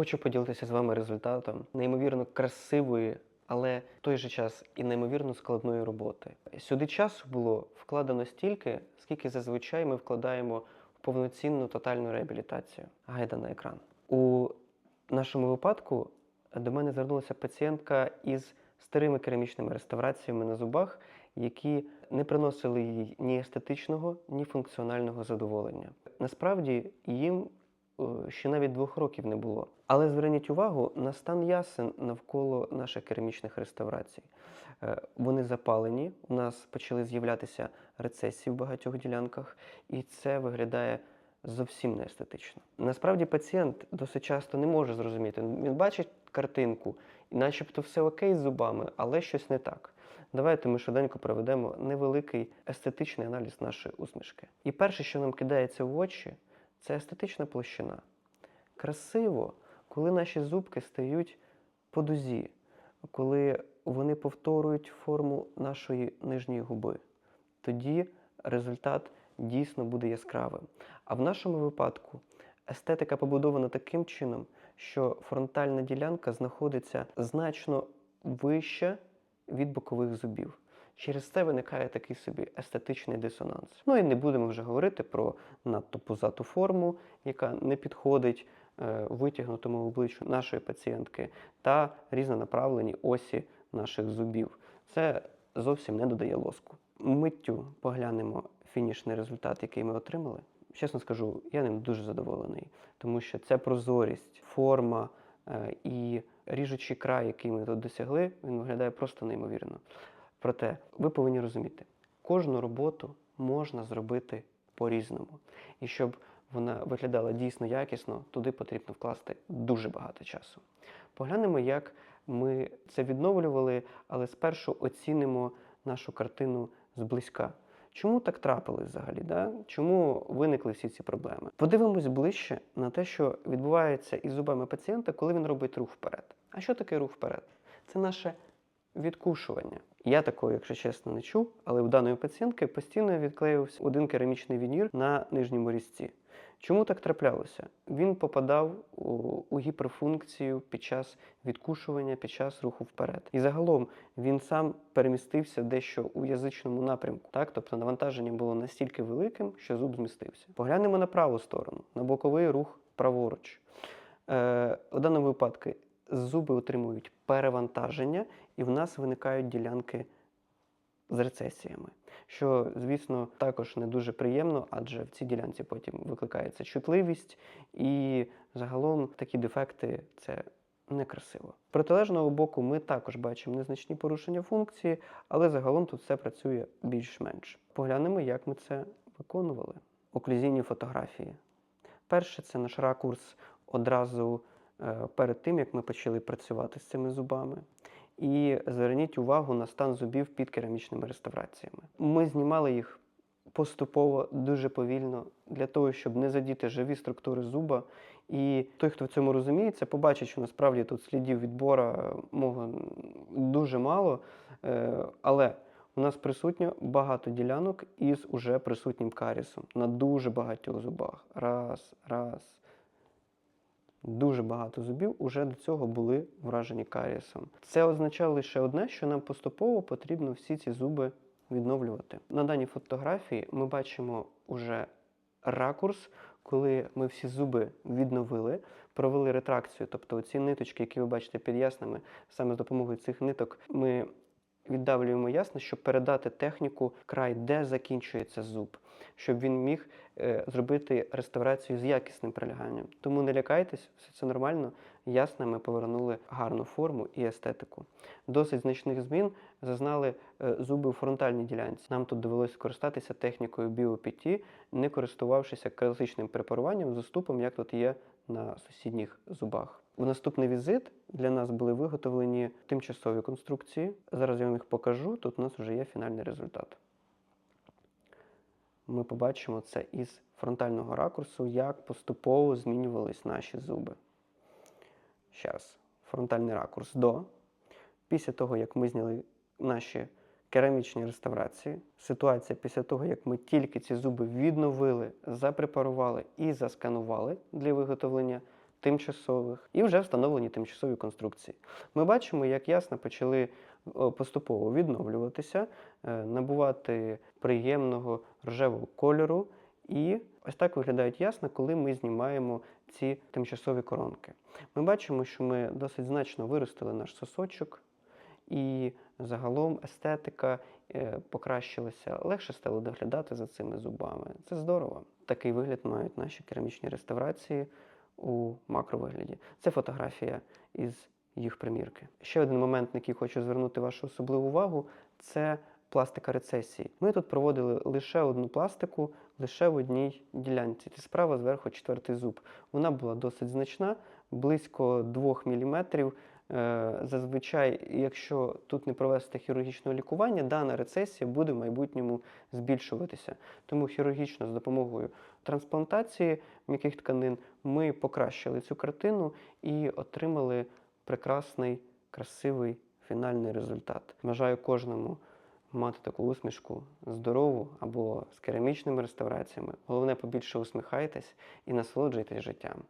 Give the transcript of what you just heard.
Хочу поділитися з вами результатом неймовірно красивої, але в той же час і неймовірно складної роботи. Сюди часу було вкладено стільки, скільки зазвичай ми вкладаємо в повноцінну тотальну реабілітацію. Гайда на екран. У нашому випадку до мене звернулася пацієнтка із старими керамічними реставраціями на зубах, які не приносили їй ні естетичного, ні функціонального задоволення. Насправді їм ще навіть двох років не було. Але зверніть увагу на стан ясен навколо наших керамічних реставрацій. Е, Вони запалені, у нас почали з'являтися рецесії в багатьох ділянках, і це виглядає зовсім не естетично. Насправді пацієнт досить часто не може зрозуміти. Він бачить картинку, і начебто все окей з зубами, але щось не так. Давайте ми швиденько проведемо невеликий естетичний аналіз нашої усмішки. І перше, що нам кидається в очі, це естетична площина. Красиво, коли наші зубки стають по дузі, коли вони повторюють форму нашої нижньої губи. Тоді результат дійсно буде яскравим. А в нашому випадку естетика побудована таким чином, що фронтальна ділянка знаходиться значно вище від бокових зубів. Через це виникає такий собі естетичний дисонанс. Ну і не будемо вже говорити про надто пузату форму, яка не підходить е, витягнутому обличчю нашої пацієнтки, та різнонаправлені осі наших зубів. Це зовсім не додає лоску. Миттю поглянемо фінішний результат, який ми отримали. Чесно скажу, я ним дуже задоволений, тому що ця прозорість, форма е, і ріжучий край, який ми тут досягли, він виглядає просто неймовірно. Проте ви повинні розуміти, кожну роботу можна зробити по-різному. І щоб вона виглядала дійсно якісно, туди потрібно вкласти дуже багато часу. Поглянемо, як ми це відновлювали, але спершу оцінимо нашу картину зблизька. Чому так трапилось взагалі? Да? Чому виникли всі ці проблеми? Подивимось ближче на те, що відбувається із зубами пацієнта, коли він робить рух вперед. А що таке рух вперед? Це наше відкушування. Я такого, якщо чесно, не чув, але у даної пацієнтки постійно відклеювався один керамічний вінір на нижньому різці. Чому так траплялося? Він попадав у, у гіперфункцію під час відкушування, під час руху вперед. І загалом він сам перемістився дещо у язичному напрямку. Так? Тобто навантаження було настільки великим, що зуб змістився. Поглянемо на праву сторону, на боковий рух праворуч. Е, у даному випадку зуби отримують перевантаження, і в нас виникають ділянки з рецесіями, що, звісно, також не дуже приємно, адже в цій ділянці потім викликається чутливість, і загалом такі дефекти це некрасиво. Протилежного боку, ми також бачимо незначні порушення функції, але загалом тут все працює більш-менш. Поглянемо, як ми це виконували. Оклюзійні фотографії. Перше, це наш ракурс одразу перед тим, як ми почали працювати з цими зубами. І зверніть увагу на стан зубів під керамічними реставраціями. Ми знімали їх поступово, дуже повільно, для того, щоб не задіти живі структури зуба. І той, хто в цьому розуміється, побачить, що насправді тут слідів відбора мого дуже мало. Е, Але у нас присутньо багато ділянок із уже присутнім карісом на дуже багатьох зубах. Раз, раз. Дуже багато зубів уже до цього були вражені карієсом. Це означає лише одне, що нам поступово потрібно всі ці зуби відновлювати. На даній фотографії ми бачимо уже ракурс, коли ми всі зуби відновили, провели ретракцію, тобто ці ниточки, які ви бачите під яснами, саме з допомогою цих ниток ми віддавлюємо ясно, щоб передати техніку край, де закінчується зуб, щоб він міг е, зробити реставрацію з якісним приляганням. Тому не лякайтесь, все це нормально. Ясно, ми повернули гарну форму і естетику. Досить значних змін зазнали е, зуби у фронтальній ділянці. Нам тут довелося користатися технікою BioPT, не користувавшися класичним препаруванням з уступом, як тут є на сусідніх зубах. В наступний візит для нас були виготовлені тимчасові конструкції. Зараз я вам їх покажу. Тут у нас вже є фінальний результат. Ми побачимо це із фронтального ракурсу, як поступово змінювались наші зуби. Зараз, фронтальний ракурс до. Після того, як ми зняли наші керамічні реставрації, ситуація після того, як ми тільки ці зуби відновили, запрепарували і засканували для виготовлення тимчасових і вже встановлені тимчасові конструкції. Ми бачимо, як ясно почали поступово відновлюватися, е, набувати приємного рожевого кольору. І ось так виглядають ясно, коли ми знімаємо ці тимчасові коронки. Ми бачимо, що ми досить значно виростили наш сосочок, і загалом естетика е, покращилася, легше стало доглядати за цими зубами. Це здорово. Такий вигляд мають наші керамічні реставрації у макровигляді. Це фотографія із їх примірки. Ще один момент, на який хочу звернути вашу особливу увагу, це пластика рецесії. Ми тут проводили лише одну пластику, лише в одній ділянці. Це справа зверху четвертий зуб. Вона була досить значна, близько 2 мм. Зазвичай, якщо тут не провести хірургічного лікування, дана рецесія буде в майбутньому збільшуватися. Тому хірургічно з допомогою трансплантації м'яких тканин ми покращили цю картину і отримали прекрасний, красивий фінальний результат. Бажаю кожному мати таку усмішку здорову або з керамічними реставраціями. Головне, побільше усміхайтесь і насолоджуйтесь життям.